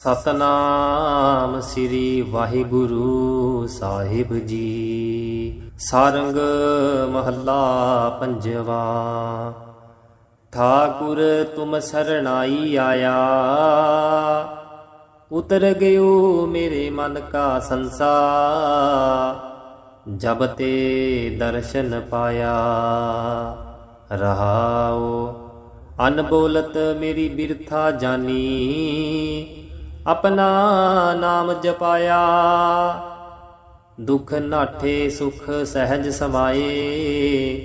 ਸਤਨਾਮ ਸ੍ਰੀ ਵਾਹਿਗੁਰੂ ਸਾਹਿਬ ਜੀ। ਸਾਰੰਗ ਮਹੱਲਾ ਪੰਜਵਾ। ਠਾਕੁਰ ਤੁਮ ਸਰਣਾਈ ਆਇਆ। ਉਤਰ ਗਿਓ ਮੇਰੇ ਮਨ ਕਾ ਸੰਸਾ। ਜਬ ਤੇ ਦਰਸ਼ਨ ਪਾਇਆ। ਰਹਾਓ, ਅਨਬੋਲਤ ਮੇਰੀ ਬਿਰਥਾ ਜਾਨੀ। ਆਪਣਾ ਨਾਮ ਜਪਾਇਆ। ਦੁਖ ਨਾਠੇ ਸੁਖ ਸਹਿਜ ਸਮਾਏ।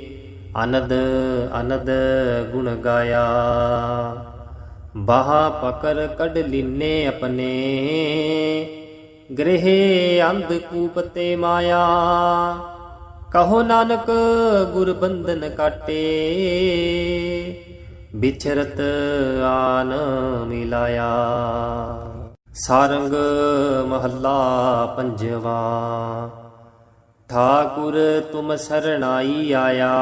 ਅਨਦ ਅਨਦ ਗੁਣ ਗਾਇਆ। ਬਾਹਾ ਪਕਰ ਕੱਢ ਲੀਨੇ ਆਪਣੇ। ਗ੍ਰਹਿ ਅੰਧ ਕੂਪ ਤੇ ਮਾਇਆ। ਕਹੋ ਨਾਨਕ ਗੁਰ ਬੰਧਨ ਕਾਟੇ। ਵਿਛਰਤ ਆਨ ਮਿਲਾਇਆ। ਸਾਰੰਗ ਮਹੱਲਾ ਪੰਜਵਾ। ਠਾਕੁਰ ਤੁਮ ਸਰਣਾਈ ਆਇਆ।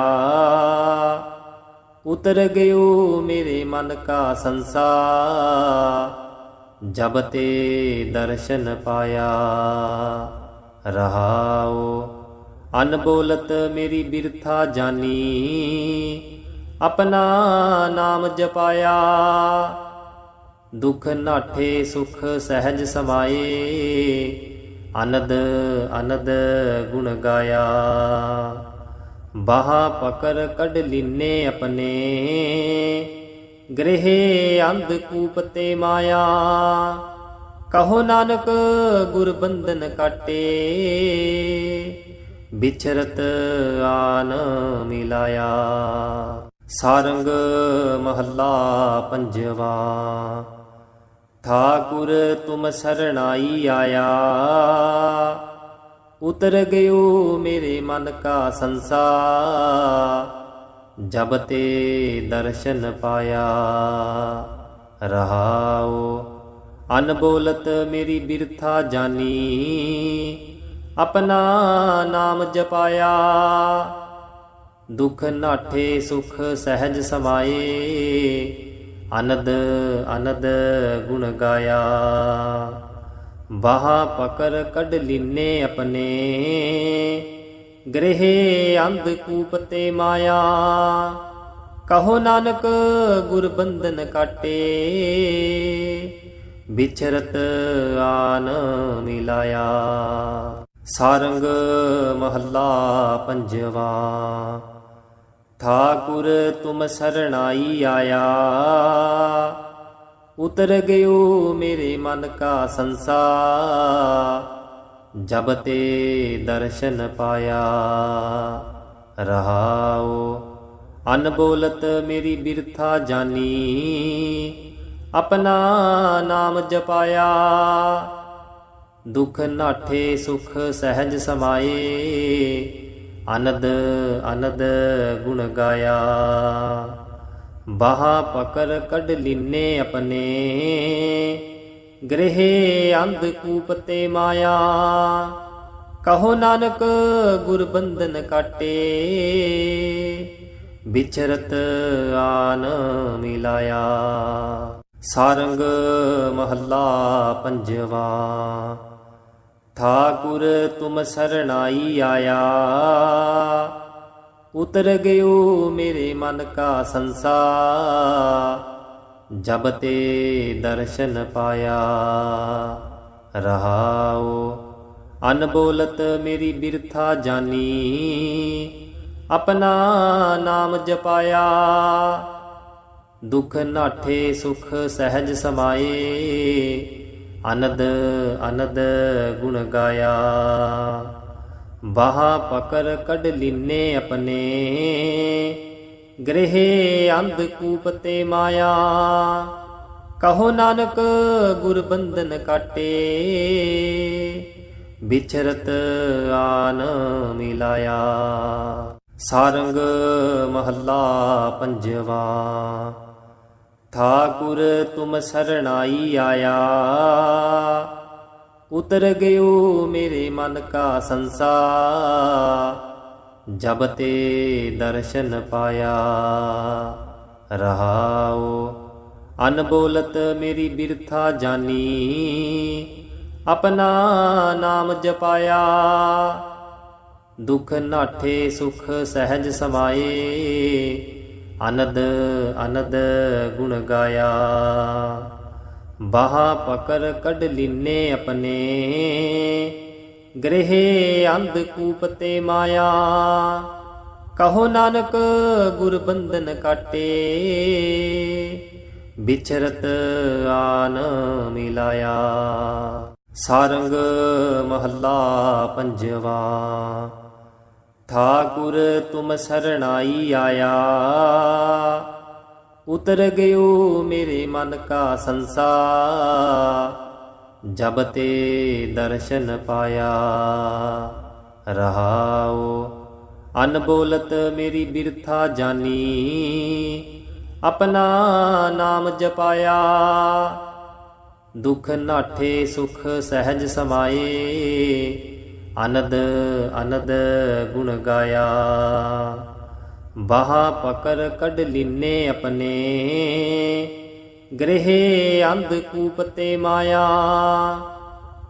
ਉਤਰ ਗਿਓ ਮੇਰੇ ਮਨ ਕਾ ਸੰਸਾ। ਜਬ ਤੇ ਦਰਸ਼ਨ ਪਾਇਆ। ਰਹਾਓ ਅਨਬੋਲਤ ਮੇਰੀ ਬਿਰਥਾ ਜਾਨੀ। ਆਪਣਾ ਨਾਮ ਜਪਾਇਆ। ਦੁਖ ਨਾਠੇ ਸੁਖ ਸਹਿਜ ਸਮਾਏ। ਅਨਦ ਅਨਦ ਗੁਣ ਗਾਇਆ। ਬਾਹਾ ਪਕਰ ਕੱਢ ਲੀਨੇ ਆਪਣੇ। ਗ੍ਰਹਿ ਅੰਧ ਕੂਪ ਤੇ ਮਾਇਆ। ਕਹੋ ਨਾਨਕ ਗੁਰ ਬੰਧਨ ਕਾਟੇ। ਵਿਚਰਤ ਆਨ ਮਿਲਾਇਆ। ਸਾਰੰਗ ਮਹੱਲਾ ਪੰਜਵਾ। ਠਾਕੁਰ ਤੁਮ ਸਰਣਾਈ ਆਇਆ। ਉਤਰ ਗਿਓ ਮੇਰੇ ਮਨ ਕਾ ਸੰਸਾ ਜਬ ਤੇ ਦਰਸ਼ਨ ਪਾਇਆ ਰਹਾਓ ਅਨਬੋਲਤ ਮੇਰੀ ਬਿਰਥਾ ਜਾਨੀ, ਆਪਣਾ ਨਾਮ ਜਪਾਇਆ। ਦੁਖ ਨਾਠੇ ਸੁਖ ਸਹਿਜ ਸਮਾਏ ਅਨਦ ਅਨਦ ਗੁਣ ਗਾਇਆ। ਬਾਹਾ ਪਕਰ ਕੱਢ ਲੀਨੇ ਆਪਣੇ। ਗ੍ਰਹਿ ਅੰਧ ਕੂਪ ਤੇ ਮਾਇਆ। ਕਹੋ ਨਾਨਕ ਗੁਰ ਬੰਧਨ ਕਾਟੇ। ਵਿਚਰਤ ਆਨ ਮਿਲਾਇਆ। ਸਾਰੰਗ ਮਹੱਲਾ ਪੰਜਵਾ। ਠਾਕੁਰ ਤੁਮ ਸਰਣਾਈ ਆਇਆ। ਉਤਰ ਗਿਓ ਮੇਰੇ ਮਨ ਕਾ ਸੰਸਾ ਜਬ ਤੇ ਦਰਸ਼ਨ ਪਾਇਆ, ਰਹਾਓ। ਅਨਬੋਲਤ ਮੇਰੀ ਬਿਰਥਾ ਜਾਨੀ, ਆਪਣਾ ਨਾਮ ਜਪਾਇਆ। ਦੁਖ ਨਾਠੇ ਸੁਖ ਸਹਿਜ ਸਮਾਏ ਅਨਦ ਅਨਦ ਗੁਣ ਗਾਇਆ। ਬਾਹਾ ਪਕਰ ਕੱਢ ਲੀਨੇ ਆਪਣੇ। ਗ੍ਰਹਿ ਅੰਧ ਕੂਪ ਤੇ ਮਾਇਆ। ਕਹੋ ਨਾਨਕ ਗੁਰ ਬੰਧਨ ਕਾਟੇ। ਵਿਚਰਤ ਆਨ ਮਿਲਾਇਆ। ਸਾਰੰਗ ਮਹੱਲਾ ਪੰਜਵਾ। ਠਾਕੁਰ ਤੁਮ ਸਰਣਾਈ ਆਇਆ। ਉਤਰ ਗਿਓ ਮੇਰੇ ਮਨ ਕਾ ਸੰਸਾ ਜਬ ਤੇ ਦਰਸ਼ਨ ਪਾਇਆ ਰਹਾਓ ਅਨਬੋਲਤ ਮੇਰੀ ਬਿਰਥਾ ਜਾਨੀ, ਆਪਣਾ ਨਾਮ ਜਪਾਇਆ। ਦੁਖ ਨਾਠੇ ਸੁਖ ਸਹਿਜ ਸਮਾਏ ਅਨਦ ਅਨਦ ਗੁਣ ਗਾਇਆ। ਬਾਹਾ ਪਕਰ ਕੱਢ ਲੀਨੇ ਆਪਣੇ। ਗ੍ਰਹਿ ਅੰਧ ਕੂਪ ਤੇ ਮਾਇਆ। ਕਹੋ ਨਾਨਕ ਗੁਰ ਬੰਧਨ ਕਾਟੇ। ਵਿਚਰਤ ਆਨ ਮਿਲਾਇਆ। ਸਾਰੰਗ ਮਹੱਲਾ ਪੰਜਵਾ। ਠਾਕੁਰ ਤੁਮ ਸਰਣਾਈ ਆਇਆ। ਉਤਰ ਗਿਓ ਮੇਰੇ ਮਨ ਕਾ ਸੰਸਾ ਜਬ ਤੇ ਦਰਸ਼ਨ ਪਾਇਆ ਰਹਾਓ ਅਨਬੋਲਤ ਮੇਰੀ ਬਿਰਥਾ ਜਾਨੀ, ਆਪਣਾ ਨਾਮ ਜਪਾਇਆ। ਦੁਖ ਨਾਠੇ ਸੁਖ ਸਹਿਜ ਸਮਾਏ ਅਨਦ ਅਨਦ ਗੁਣ ਗਾਇਆ। ਬਾਹਾ ਪਕਰ ਕੱਢ ਲਿਨੇ ਆਪਣੇ। ਗ੍ਰਹਿ ਅੰਧ ਕੂਪ ਤੇ ਮਾਇਆ। ਕਹੋ ਨਾਨਕ, ਗੁਰ ਬੰਧਨ ਕਾਟੇ। ਵਿਚਰਤ ਆਨ ਮਿਲਾਇਆ। ਸਾਰੰਗ ਮਹੱਲਾ ਪੰਜਵਾ। ਠਾਕੁਰ ਤੁਮ ਸਰਣਾਈ ਆਇਆ। ਉਤਰ ਗਇਓ ਮੇਰੇ ਮਨ ਕਾ ਸੰਸਾ। ਜਬ ਤੇ ਦਰਸ਼ਨ ਪਾਇਆ, ਰਹਾਓ। ਅਨ ਬੋਲਤ ਮੇਰੀ ਬਿਰਥਾ ਜਾਨੀ। ਆਪਣਾ ਨਾਮ ਜਪਾਇਆ। ਦੁਖ ਨਾਠੇ ਸੁਖ ਸਹਿਜ ਸਮਾਏ। ਅਨਦ ਅਨਦ ਗੁਣ ਗਾਇਆ। ਬਾਹਾ ਪਕਰ ਕੱਢ ਲਿਨੇ ਆਪਣੇ। ਗ੍ਰਹਿ ਅੰਧ ਕੂਪ ਤੇ ਮਾਇਆ।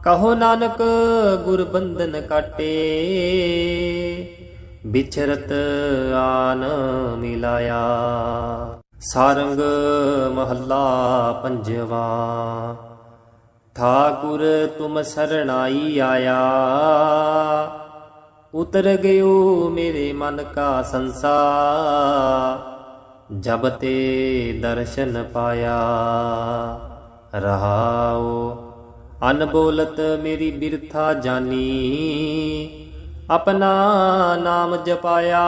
ਕਹੋ ਨਾਨਕ, ਗੁਰ ਬੰਧਨ ਕਾਟੇ। ਵਿਚਰਤ ਆਨ ਮਿਲਾਇਆ। ਸਾਰੰਗ ਮਹੱਲਾ ਪੰਜਵਾ। ਠਾਕੁਰ ਤੁਮ ਸਰਣਾਈ ਆਇਆ। ਉਤਰ ਗਇਓ ਮੇਰੇ ਮਨ ਕਾ ਸੰਸਾ ਜਬ ਤੇ ਦਰਸ਼ਨ ਪਾਇਆ ਰਹਾਓ ਅਨਬੋਲਤ ਮੇਰੀ ਬਿਰਥਾ ਜਾਨੀ, ਆਪਣਾ ਨਾਮ ਜਪਾਇਆ।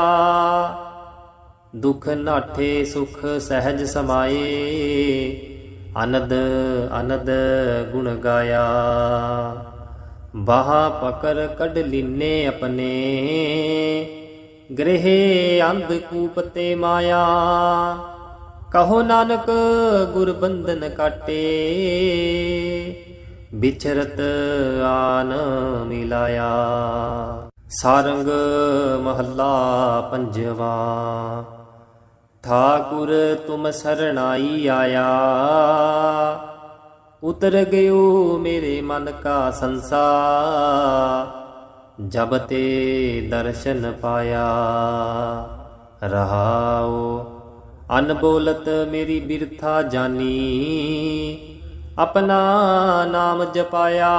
ਦੁਖ ਨਾਠੇ ਸੁਖ ਸਹਿਜ ਸਮਾਏ ਅਨਦ ਅਨਦ ਗੁਣ ਗਾਇਆ। ਬਾਹਾ ਪਕਰ ਕੱਢ ਲਿਨੇ ਆਪਣੇ। ਗ੍ਰਹਿ ਅੰਧ ਕੂਪ ਤੇ ਮਾਇਆ। ਕਹੋ ਨਾਨਕ ਗੁਰ ਬੰਧਨ ਕਾਟੇ। ਵਿਚਰਤ ਆਨ ਮਿਲਾਇਆ। ਸਾਰੰਗ ਮਹੱਲਾ ਪੰਜਵਾ। ਠਾਕੁਰ ਤੁਮ ਸਰਣਾਈ ਆਇਆ। ਉਤਰ ਗਇਓ ਮੇਰੇ ਮਨ ਕਾ ਸੰਸਾ ਜਬ ਤੇ ਦਰਸ਼ਨ ਪਾਇਆ, ਰਹਾਓ। ਅਨਬੋਲਤ ਮੇਰੀ ਬਿਰਥਾ ਜਾਨੀ, ਆਪਣਾ ਨਾਮ ਜਪਾਇਆ।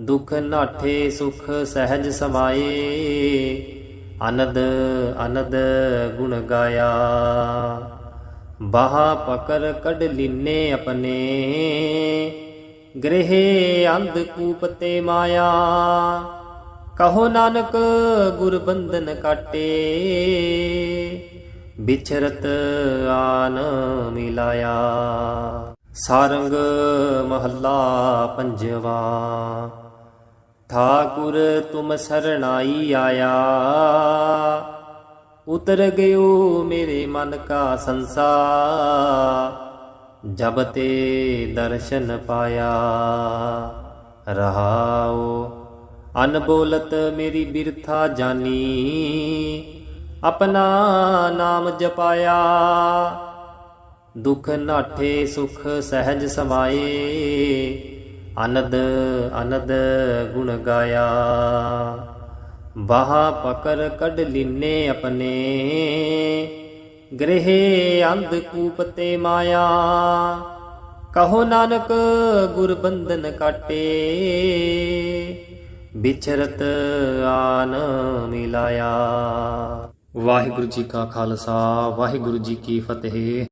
ਦੁਖ ਨਾਠੇ ਸੁਖ ਸਹਿਜ ਸਮਾਏ ਅਨਦ ਅਨਦ ਗੁਣ ਗਾਇਆ। ਬਾਹਾ ਪਕਰ ਕੱਢ ਲਿਨੇ ਆਪਣੇ। ਗ੍ਰਹਿ ਅੰਧ ਕੂਪ ਤੇ ਮਾਇਆ। ਕਹੋ ਨਾਨਕ ਗੁਰ ਬੰਧਨ ਕਾਟੇ। ਵਿਛਰਤ ਆਨ ਮਿਲਾਇਆ। ਸਾਰੰਗ ਮਹੱਲਾ ਪੰਜਵਾ। ਠਾਕੁਰ ਤੁਮ ਸਰਣਾਈ ਆਇਆ। ਉਤਰ ਗਇਓ ਮੇਰੇ ਮਨ ਕਾ ਸੰਸਾ ਜਬ ਤੇ ਦਰਸ਼ਨ ਪਾਇਆ, ਰਹਾਓ। ਅਨਬੋਲਤ ਮੇਰੀ ਬਿਰਥਾ ਜਾਨੀ, ਆਪਣਾ ਨਾਮ ਜਪਾਇਆ। ਦੁਖ ਨਾਠੇ ਸੁਖ ਸਹਿਜ ਸਮਾਏ ਅਨਦ ਅਨਦ ਗੁਣ ਗਾਇਆ। ਬਾਹਾ ਪਕਰ ਕੱਢ ਲਿਨੇ ਆਪਣੇ। ਗ੍ਰਹਿ ਅੰਧ ਕੂਪ ਤੇ ਮਾਇਆ। ਕਹੋ ਨਾਨਕ ਗੁਰ ਬੰਧਨ ਕਾਟੇ। ਵਿਚਰਤ ਆਨ ਮਿਲਾਇਆ। ਵਾਹਿਗੁਰੂ ਜੀ ਕਾ ਖਾਲਸਾ, ਵਾਹਿਗੁਰੂ ਜੀ ਕੀ ਫਤਿਹ।